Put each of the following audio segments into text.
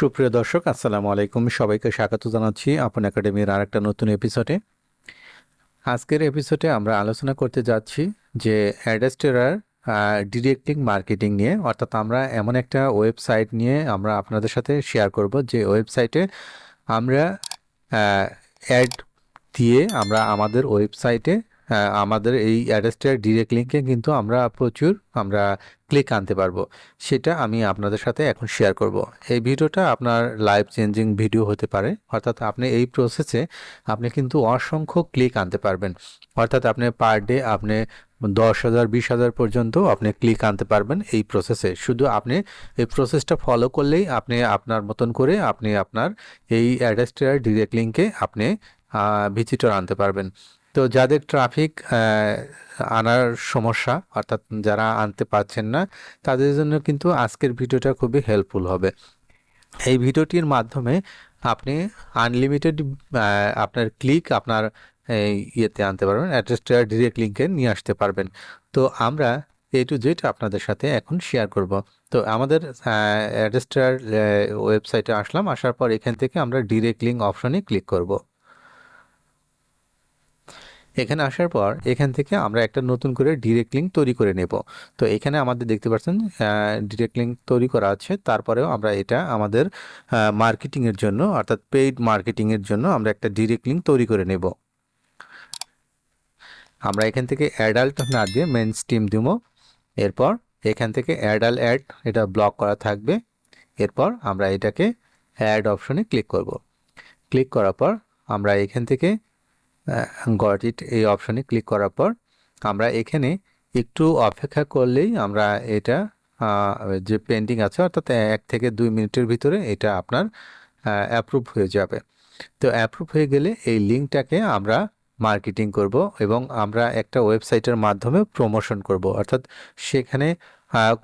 সুপ্রিয় দর্শক, আসসালামু আলাইকুম। সবাইকে স্বাগত জানাচ্ছি আপন একাডেমির আর একটা নতুন এপিসোডে আজকের এপিসোডে আমরা আলোচনা করতে যাচ্ছি যে অ্যাডাস্টেরার ডিরেক্ট মার্কেটিং নিয়ে। অর্থাৎ আমরা এমন একটা ওয়েবসাইট নিয়ে আমরা আপনাদের সাথে শেয়ার করব যে ওয়েবসাইটে আমরা অ্যাড দিয়ে আমরা আমাদের ওয়েবসাইটে আমাদের এই অ্যাড্রেসটার ডিরেক্ট লিঙ্কে কিন্তু আমরা প্রচুর আমরা ক্লিক আনতে পারব। সেটা আমি আপনাদের সাথে এখন শেয়ার করব। এই ভিডিওটা আপনার লাইফ চেঞ্জিং ভিডিও হতে পারে। অর্থাৎ আপনি এই প্রসেসে আপনি কিন্তু অসংখ্য ক্লিক আনতে পারবেন। অর্থাৎ আপনি পার ডে আপনি দশ হাজার, বিশ হাজার পর্যন্ত আপনি ক্লিক আনতে পারবেন এই প্রসেসে শুধু আপনি এই প্রসেসটা ফলো করলেই আপনি আপনার মতন করে আপনি আপনার এই অ্যাড্রেসটার ডিরেক্ট লিঙ্কে আপনি ভিজিটর আনতে পারবেন। তো যাদের ট্রাফিক আনার সমস্যা, অর্থাৎ যারা আনতে পারছেন না, তাদের জন্য কিন্তু আজকের ভিডিওটা খুবই হেল্পফুল হবে। এই ভিডিওটির মাধ্যমে আপনি আনলিমিটেড আপনার ক্লিক আপনার ইয়েতে আনতে পারবেন অ্যাড্রেসটা ডিরেক্ট লিঙ্কে নিয়ে আসতে পারবেন। তো আমরা এ টু জেড আপনাদের সাথে এখন শেয়ার করব। তো আমাদের অ্যাড্রেসটার ওয়েবসাইটে আসলাম, আসার পর এখান থেকে আমরা ডিরেক্ট লিঙ্ক অপশনে ক্লিক করব। এখানে আসার পর এখান থেকে আমরা একটা নতুন করে ডিরেক্ট লিঙ্ক তৈরি করে নেব। তো এখানে আমাদের দেখতে পাচ্ছেন ডিরেক্ট লিঙ্ক তৈরি করা আছে। তারপরেও আমরা এটা আমাদের মার্কেটিংয়ের জন্য, অর্থাৎ পেইড মার্কেটিংয়ের জন্য আমরা একটা ডিরেক্ট লিঙ্ক তৈরি করে নেব। আমরা এখান থেকে অ্যাডাল্ট না দিয়ে মেন স্টিম দিব। এরপর এখান থেকে অ্যাডাল অ্যাড এটা ব্লক করা থাকবে। এরপর আমরা এটাকে অ্যাড অপশনে ক্লিক করব। ক্লিক করার পর আমরা এখান থেকে গট ইট এই অপশনে ক্লিক করার পর আমরা এখানে একটু অপেক্ষা করলেই আমরা এটা যে পেন্ডিং আছে অর্থাৎ এক থেকে দুই মিনিটের ভিতরে এটা আপনার অ্যাপ্রুভ হয়ে যাবে। তো অ্যাপ্রুভ হয়ে গেলে এই লিঙ্কটাকে আমরা মার্কেটিং করব এবং আমরা একটা ওয়েবসাইটের মাধ্যমে প্রমোশন করব। অর্থাৎ সেখানে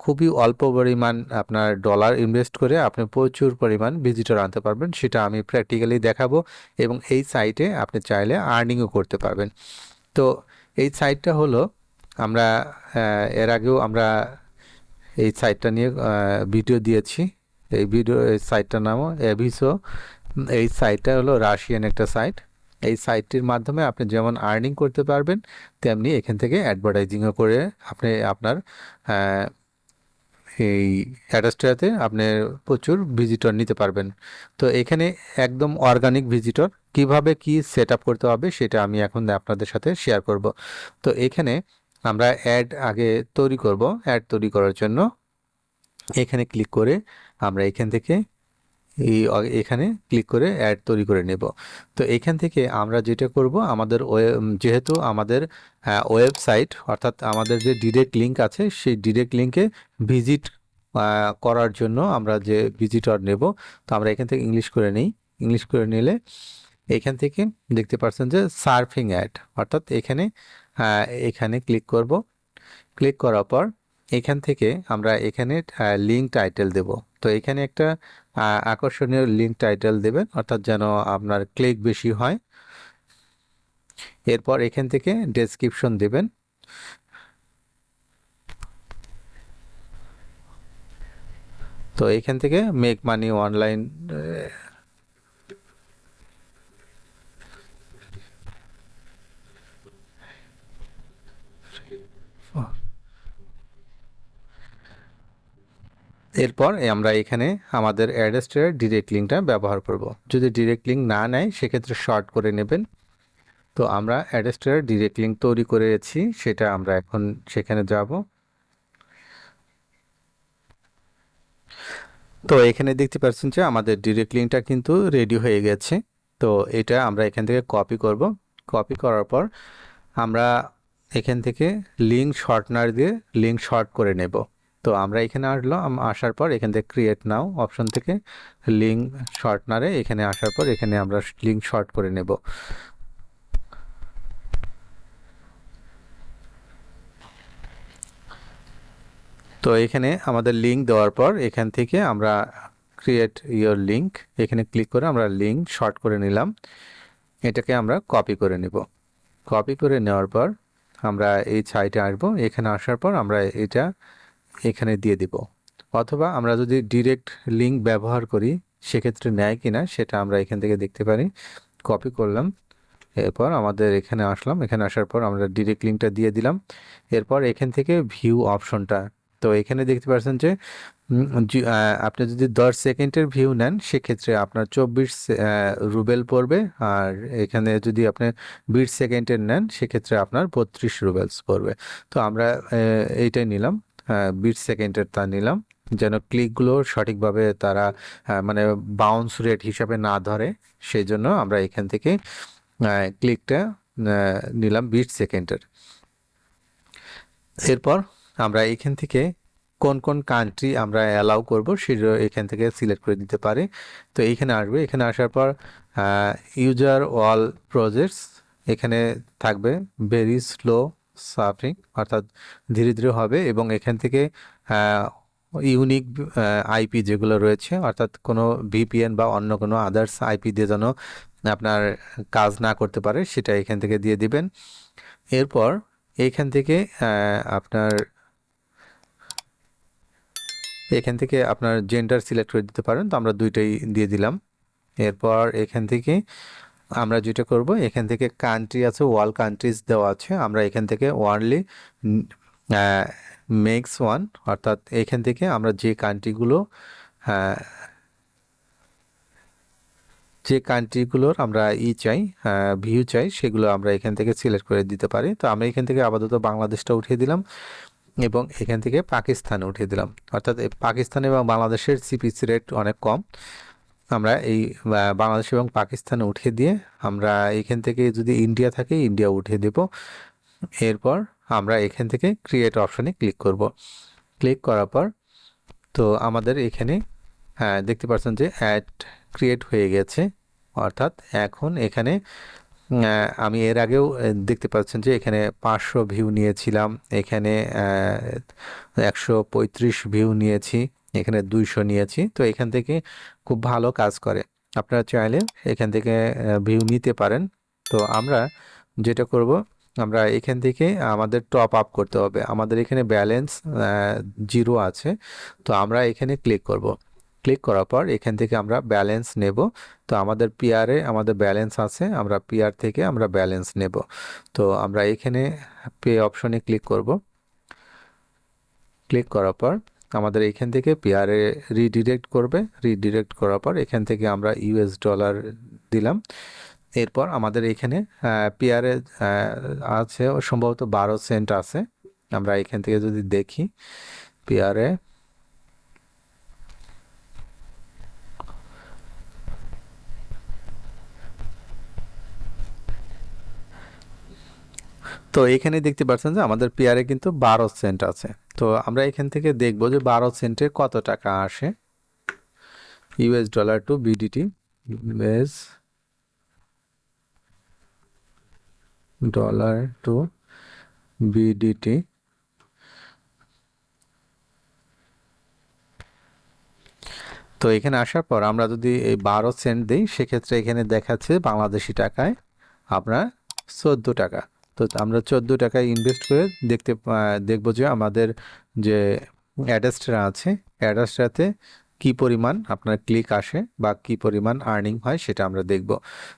খুবই অল্প পরিমাণ আপনার ডলার ইনভেস্ট করে আপনি প্রচুর পরিমাণ ভিজিটর আনতে পারবেন, সেটা আমি প্র্যাকটিক্যালি দেখাবো এবং এই সাইটে আপনি চাইলে আর্নিংও করতে পারবেন। তো এই সাইটটা হলো আমরা এর আগেও আমরা এই সাইটটা নিয়ে ভিডিও দিয়েছি। এই ভিডিও এই সাইটটার নামও এভিসো এই সাইটটা হলো রাশিয়ান একটা সাইট এই সাইটটির মাধ্যমে আপনি যেমন আর্নিং করতে পারবেন, তেমনি এখান থেকে অ্যাডভার্টাইজিংও করে আপনি আপনার এই অ্যাড্রেসটাতে আপনি প্রচুর ভিজিটর নিতে পারবেন। তো এখানে একদম অর্গানিক ভিজিটর কীভাবে কি সেট করতে হবে সেটা আমি এখন আপনাদের সাথে শেয়ার করব। তো এখানে আমরা অ্যাড আগে তৈরি করব। অ্যাড তৈরি করার জন্য এখানে ক্লিক করে আমরা এখান থেকে এই এখানে ক্লিক করে অ্যাড তৈরি করে নেব। তো এখান থেকে আমরা যেটা করব, আমাদের যেহেতু আমাদের ওয়েবসাইট অর্থাৎ আমাদের যে ডিরেক্ট লিঙ্ক আছে, সেই ডিরেক্ট লিঙ্কে ভিজিট করার জন্য আমরা যে ভিজিটর নেব, তো আমরা এখান থেকে ইংলিশ করে নিই। ইংলিশ করে নিলে এখান থেকে দেখতে পাচ্ছেন যে সার্ফিং অ্যাড অর্থাৎ এখানে এখানে ক্লিক করব। ক্লিক করার পর এখান থেকে আমরা এখানে লিঙ্ক টাইটেল দেব। তো এখানে একটা আকর্ষণীয় লিঙ্ক টাইটেল দেবেন, অর্থাৎ যেন আপনার ক্লিক বেশি হয়। এরপর এখান থেকে ডেসক্রিপশন দেবেন। তো এখান থেকে মেক মানি অনলাইন এরপর আমরা এখানে আমাদের অ্যাড্রেসটার ডিরেক্ট লিঙ্কটা ব্যবহার করব। যদি ডিরেক্ট লিঙ্ক না নেয়, সেক্ষেত্রে শর্ট করে নেবেন। তো আমরা অ্যাড্রেসটার ডিরেক্ট লিঙ্ক তৈরি করেছি, সেটা আমরা এখন সেখানে যাব। তো এখানে দেখতে পাচ্ছেন যে আমাদের ডিরেক্ট লিঙ্কটা কিন্তু রেডি হয়ে গেছে। তো এটা আমরা এখান থেকে কপি করব। কপি করার পর আমরা এখান থেকে লিঙ্ক শর্টনার দিয়ে লিঙ্ক শর্ট করে নেব। তো আমরা এখানে আসলো আম- আসার পর এখান থেকে ক্রিয়েট নাও অপশন থেকে লিঙ্ক শর্টনারে এখানে আসার পর এখানে আমরা লিঙ্ক শর্ট করে নেব। তো এখানে আমাদের লিঙ্ক দেওয়ার পর এখান থেকে আমরা ক্রিয়েট ইয়োর লিঙ্ক এখানে ক্লিক করে আমরা লিঙ্ক শর্ট করে নিলাম। এটাকে আমরা কপি করে নেব। কপি করে নেওয়ার পর আমরা এই সাইটে আসব। এখানে আসার পর আমরা এটা এখানে দিয়ে দিব। অথবা আমরা যদি ডিরেক্ট লিঙ্ক ব্যবহার করি, সেক্ষেত্রে নেয় কিনা সেটা আমরা এখান থেকে দেখতে পারি। কপি করলাম। এরপর আমাদের এখানে আসলাম। এখানে আসার পর আমরা ডিরেক্ট লিঙ্কটা দিয়ে দিলাম। এরপর এখান থেকে ভিউ অপশনটা তো এখানে দেখতে পাচ্ছেন যে আপনি যদি দশ সেকেন্ডের ভিউ নেন, সেক্ষেত্রে আপনার চব্বিশ রুবেল পড়বে। আর এখানে যদি আপনি বিশ সেকেন্ডের নেন, সেক্ষেত্রে আপনার বত্রিশ রুবেলস পড়বে। তো আমরা এইটাই নিলাম। বিশ সেকেন্ডের তা নিলাম। যেন ক্লিকগুলো সঠিকভাবে তারা মানে বাউন্স রেট হিসাবে না ধরে। সেই জন্য আমরা এখান থেকে ক্লিকটা নিলাম বিশ সেকেন্ডের। এরপর আমরা এখান থেকে কোন কোন কান্ট্রি আমরা অ্যালাউ করব সেটা এখান থেকে সিলেক্ট করে দিতে পারি। তো এইখানে আসবে। এখানে আসার পর ইউজার অল প্রজেক্টস এখানে থাকবে। ভেরি স্লো সাফিং অর্থাৎ ধীরে ধীরে হবে এবং এখান থেকে ইউনিক আইপি যেগুলো রয়েছে, অর্থাৎ কোনো ভিপিএন বা অন্য কোনো আদার্স আইপি দিয়ে যেন আপনার কাজ না করতে পারে, সেটা এখান থেকে দিয়ে দিবেন। এরপর এইখান থেকে আপনার, এখান থেকে আপনার জেন্ডার সিলেক্ট করে দিতে পারেন, তো আমরা দুইটাই দিয়ে দিলাম। এরপর এখান থেকে আমরা যেটা করব, এখান থেকে কান্ট্রি আছে ওয়াল কান্ট্রিজ দেওয়া আছে। আমরা এখান থেকে ওয়ানলি মেক্স ওয়ান অর্থাৎ এখান থেকে আমরা যে কান্ট্রিগুলো যে কান্ট্রিগুলোর আমরা ই চাই ভিউ চাই, সেগুলো আমরা এখান থেকে সিলেক্ট করে দিতে পারি। তো আমরা এখান থেকে আপাতত বাংলাদেশটা উঠিয়ে দিলাম এবং এখান থেকে পাকিস্তান উঠিয়ে দিলাম। অর্থাৎ পাকিস্তান এবং বাংলাদেশের সিপিসি রেট অনেক কম। আমরা এই বাংলাদেশ এবং পাকিস্তান উঠিয়ে দিয়ে আমরা এখান থেকে যদি ইন্ডিয়া থাকে, ইন্ডিয়া উঠিয়ে দেব। এরপর আমরা এখান থেকে ক্রিয়েট অপশনে ক্লিক করব। ক্লিক করার পর তো আমাদের এখানে হ্যাঁ দেখতে পাচ্ছেন যে অ্যাড ক্রিয়েট হয়ে গেছে। অর্থাৎ এখন এখানে আমি এর আগেও দেখতে পাচ্ছেন যে এখানে পাঁচশো ভিউ নিয়েছিলাম। এখানে একশো পঁয়ত্রিশ ভিউ নিয়েছি। এখানে দুইশো নিয়েছি। তো এখান থেকে খুব ভালো কাজ করে। আপনারা চাইলে এখান থেকে ভিউ নিতে পারেন। তো আমরা যেটা করব, আমরা এখান থেকে আমাদের টপ আপ করতে হবে। আমাদের এখানে ব্যালেন্স জিরো আছে। তো আমরা এখানে ক্লিক করব। ক্লিক করার পর এখান থেকে আমরা ব্যালেন্স নেব। তো আমাদের পিআরে আমাদের ব্যালেন্স আছে। আমরা পিআর থেকে আমরা ব্যালেন্স নেব। তো আমরা এখানে পে অপশনে ক্লিক করব। ক্লিক করার পর আমাদের এখান থেকে পেয়ারে রিডিরেক্ট করবে। রিডিরেক্ট করার পর এখান থেকে আমরা ইউএস ডলার দিলাম। এরপর আমাদের এখানে পেয়ারে আছে, সম্ভবত বারো সেন্ট আছে। আমরা এখান থেকে যদি দেখি পিআরে তো এখানে দেখতে পাচ্ছেন যে আমাদের পেয়ারে কিন্তু বারো সেন্ট আছে। তো আমরা এখান থেকে দেখব যে বারো সেন্টে কত টাকা আসে। US dollar to BDT US dollar to BDT তো এখানে আসার পর আমরা যদি এই বারো সেন্ট দিই, সেক্ষেত্রে এখানে দেখাচ্ছে বাংলাদেশি টাকায় আপনার চোদ্দ টাকা। তো আমরা চোদ্দ টাকা ইনভেস্ট করে দেখতে দেখব যে আমাদের যে অ্যাডাস্টরা আছে, অ্যাডাস্টরাতে কি পরিমাণ আপনার ক্লিক আসে বা কি পরিমাণ আর্নিং হয় সেটা আমরা দেখব।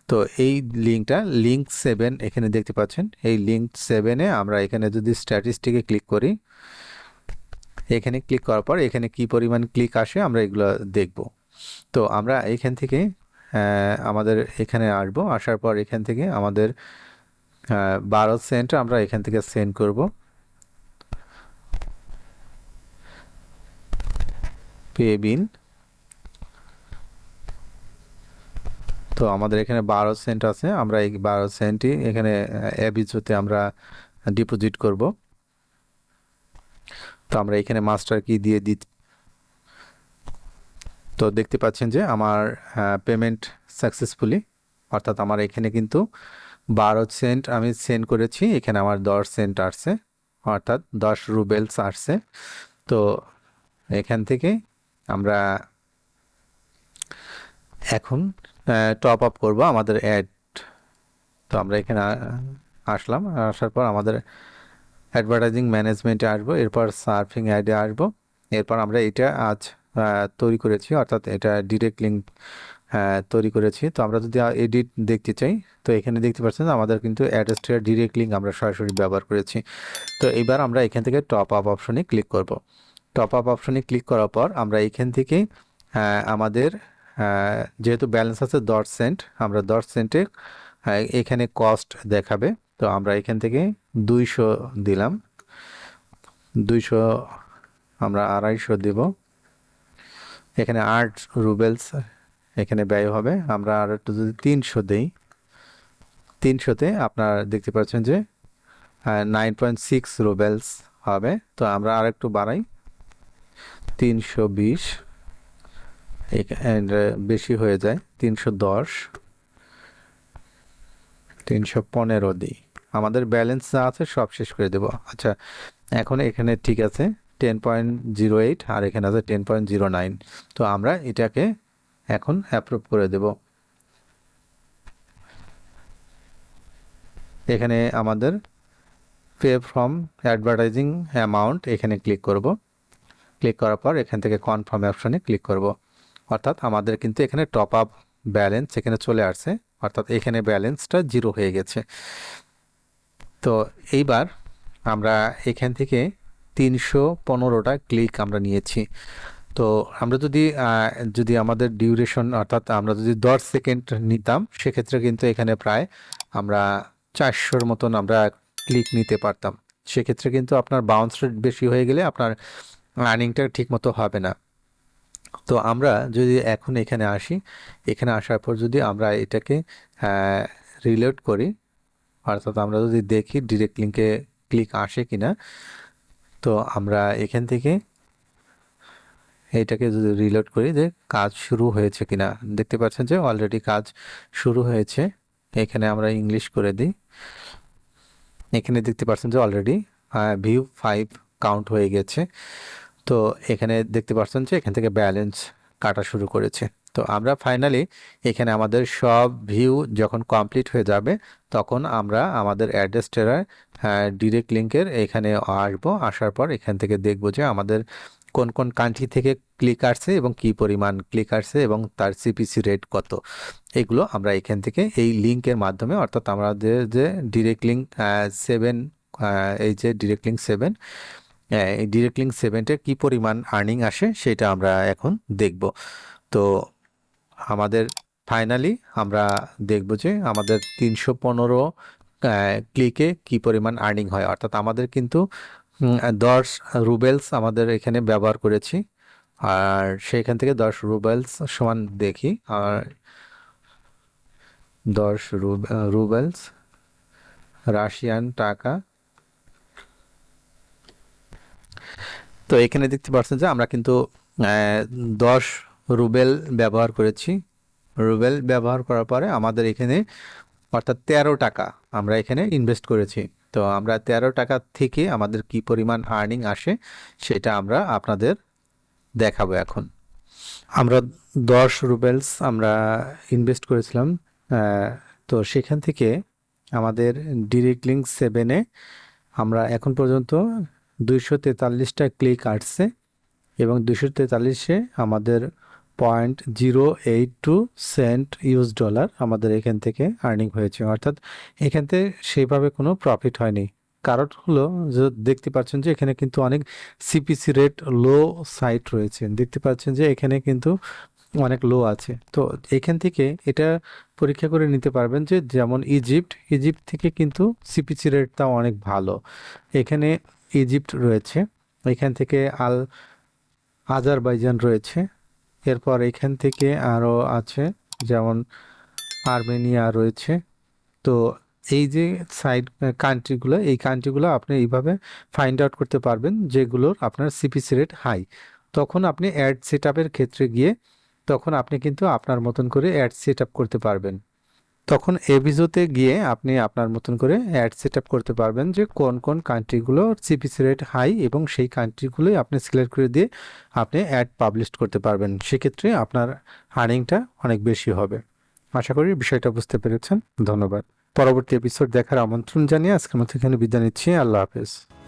তো এই লিঙ্কটা লিঙ্ক সেভেন এখানে দেখতে পাচ্ছেন, এই লিঙ্ক সেভেনে আমরা এখানে যদি স্ট্যাটিস্টিকে ক্লিক করি, এখানে ক্লিক করার পর এখানে কি পরিমাণ ক্লিক আসে আমরা এগুলো দেখব। তো আমরা এখান থেকে আমাদের এখানে আসব, আসার পর এখান থেকে আমাদের বারো সেন্ট আমরা এখান থেকে সেন্ড করব। পে বিল তো আমাদের এখানে বারো সেন্ট আছে, আমরা এই বারো সেন্টই এখানে অ্যাবিজোতে আমরা ডিপোজিট করব। তো আমরা এখানে মাস্টার কি দিয়ে দি, তো দেখতে পাচ্ছেন যে আমার পেমেন্ট সাকসেসফুলি, অর্থাৎ আমার এখানে কিন্তু বারো সেন্ট আমি সেন্ড করেছি, এখানে আমার দশ সেন্ট আসছে, অর্থাৎ দশ রুবেলস আসছে। তো এখান থেকে আমরা এখন টপ আপ করব আমাদের অ্যাড তো আমরা এখানে আসলাম, আসার পর আমাদের অ্যাডভার্টাইজিং ম্যানেজমেন্টে আসব, এরপর সার্ফিং অ্যাডে আসব। এরপর আমরা এটা আজ তৈরি করেছি, অর্থাৎ এটা ডিরেক্ট লিঙ্ক তৈরি করেছি। তো আমরা যদি এডিট দেখতে চাই, তো এখানে দেখতে পাচ্ছেন আমাদের কিন্তু অ্যাড্রেসটার ডিরেক্ট লিঙ্ক আমরা সরাসরি ব্যবহার করেছি। তো এবার আমরা এখান থেকে টপ আপ অপশনে ক্লিক করব। টপ আপ অপশনে ক্লিক করার পর আমরা এখান থেকে আমাদের যেহেতু ব্যালেন্স আছে দশ সেন্ট আমরা দশ সেন্টে এখানে কস্ট দেখাবে। তো আমরা এখান থেকে দুইশো দিলাম। দুইশো আমরা আড়াইশো দেব। এখানে আট রুবেলস এখানে ব্যয় হবে। আমরা আর একটু যদি তিনশো দিই, তিনশোতে আপনারা দেখতে পাচ্ছেন যে নাইন পয়েন্ট সিক্স রুবেলস হবে। তো আমরা আর একটু বাড়াই। তিনশো বিশ বেশি হয়ে যায়। তিনশো দশ, তিনশো পনেরো দিই। আমাদের ব্যালেন্স যা আছে সব শেষ করে দেবো। আচ্ছা এখন এখানে ঠিক আছে টেন পয়েন্ট জিরো এইট আর এখানে আছে টেন পয়েন্ট জিরো নাইন তো আমরা এটাকে এখন অ্যাপ্রুভ করে দেব। এখানে আমাদের পে ফ্রম অ্যাডভার্টাইজিং অ্যামাউন্ট এখানে ক্লিক করব। ক্লিক করার পর এখান থেকে কনফার্ম অপশনে ক্লিক করব। অর্থাৎ আমাদের কিন্তু এখানে টপ আপ ব্যালেন্স এখানে চলে আসছে। অর্থাৎ এখানে ব্যালেন্সটা জিরো হয়ে গেছে। তো এইবার আমরা এখান থেকে তিনশো পনেরোটা ক্লিক আমরা নিয়েছি। তো আমরা যদি যদি আমাদের ডিউরেশন অর্থাৎ আমরা যদি দশ সেকেন্ড নিতাম, সেক্ষেত্রে কিন্তু এখানে প্রায় আমরা চারশোর মতন আমরা ক্লিক নিতে পারতাম। সেক্ষেত্রে কিন্তু আপনার বাউন্স রেট বেশি হয়ে গেলে আপনার আর্নিংটা ঠিক মতো হবে না। তো আমরা যদি এখন এখানে আসি, এখানে আসার পর যদি আমরা এটাকে রিলোড করি, অর্থাৎ আমরা যদি দেখি ডিরেক্ট লিঙ্কে ক্লিক আসে কিনা, তো আমরা এখান থেকে এইটাকে যদি রিলোড করি, যে কাজ শুরু হয়েছে কিনা। দেখতে পাচ্ছেন যে অলরেডি কাজ শুরু হয়েছে। এখানে আমরা ইংলিশ করে দিই। এখানে দেখতে পাচ্ছেন যে অলরেডি ভিউ ফাইভ কাউন্ট হয়ে গেছে। তো এখানে দেখতে পাচ্ছেন যে এখান থেকে ব্যালেন্স কাটা শুরু করেছে। তো আমরা ফাইনালি এখানে আমাদের সব ভিউ যখন কমপ্লিট হয়ে যাবে, তখন আমরা আমাদের অ্যাড্রেসটার ডিরেক্ট লিঙ্কের এখানে আসব। আসার পর এখান থেকে দেখব যে আমাদের কোন কোন কান্ট্রি থেকে ক্লিক আসছে এবং কি পরিমাণ ক্লিক আসছে এবং তার সিপিসি রেট কত? এগুলো আমরা এখান থেকে এই লিঙ্কের মাধ্যমে, অর্থাৎ আমাদের যে ডিরেক্ট লিঙ্ক সেভেন এই যে ডিরেক্ট লিঙ্ক সেভেন এই ডিরেক্ট লিঙ্ক সেভেনটার কী পরিমাণ আর্নিং আসে সেটা আমরা এখন দেখব। তো আমাদের ফাইনালি আমরা দেখব যে আমাদের তিনশো পনেরো ক্লিকে কি পরিমাণ আর্নিং হয়। অর্থাৎ আমাদের কিন্তু দশ রুবেলস আমাদের এখানে ব্যবহার করেছি। আর সেইখান থেকে দশ রুবেলস সমান দেখি। আর দশ রুবেলস, রাশিয়ান টাকা। তো এখানে দেখতে পাচ্ছেন যে আমরা কিন্তু দশ রুবেল ব্যবহার করেছি। রুবেল ব্যবহার করার পরে আমাদের এখানে অর্থাৎ তেরো টাকা আমরা এখানে ইনভেস্ট করেছি। তো আমরা তেরো টাকা থেকে আমাদের কি পরিমাণ আর্নিং আসে সেটা আমরা আপনাদের দেখাবো এখন। আমরা দশ রুবেলস আমরা ইনভেস্ট করেছিলাম তো সেখান থেকে আমাদের ডিরেক্ট লিঙ্ক সেভেনে আমরা এখন পর্যন্ত দুইশো তেতাল্লিশটা ক্লিক আসছে এবং দুশো তেতাল্লিশে আমাদের point zero eight two cent US dollar আমাদের এখান থেকে আর্নিং হয়েছে। অর্থাৎ এখান থেকে সেইভাবে কোনো প্রফিট হয়নি। কারণ হলো, যে দেখতে পাচ্ছেন যে এখানে কিন্তু অনেক সিপিসি রেট লো সাইট রয়েছে। দেখতে পাচ্ছেন যে এখানে কিন্তু অনেক লো আছে। তো এখান থেকে এটা পরীক্ষা করে নিতে পারবেন যে যেমন ইজিপ্ট ইজিপ্ট থেকে কিন্তু সিপিসি রেটটা অনেক ভালো। এখানে ইজিপ্ট রয়েছে। এখান থেকে আল আজারবাইজান রয়েছে। এরপর এখান থেকে আরও আছে, যেমন আর্মেনিয়া রয়েছে। তো এই যে সাইড কান্ট্রিগুলো, এই কান্ট্রিগুলো আপনি এইভাবে ফাইন্ড আউট করতে পারবেন, যেগুলোর আপনার সিপিসি রেট হাই তখন আপনি অ্যাড সেট ক্ষেত্রে গিয়ে, তখন আপনি কিন্তু আপনার মতন করে অ্যাড সেট করতে পারবেন। তখন এভিজোতে গিয়ে আপনি আপনার মতন করে অ্যাড সেট আপ করতে পারবেন যে কোন কোন কান্ট্রিগুলো সিপিসি রেট হাই এবং সেই কান্ট্রিগুলোই আপনি সিলেক্ট করে দিয়ে আপনি অ্যাড পাবলিশ করতে পারবেন। সেক্ষেত্রে আপনার আর্নিংটা অনেক বেশি হবে। আশা করি বিষয়টা বুঝতে পেরেছেন। ধন্যবাদ। পরবর্তী এপিসোড দেখার আমন্ত্রণ জানিয়ে আজকের মতো এখানে বিদায় নিচ্ছি। আল্লাহ হাফেজ।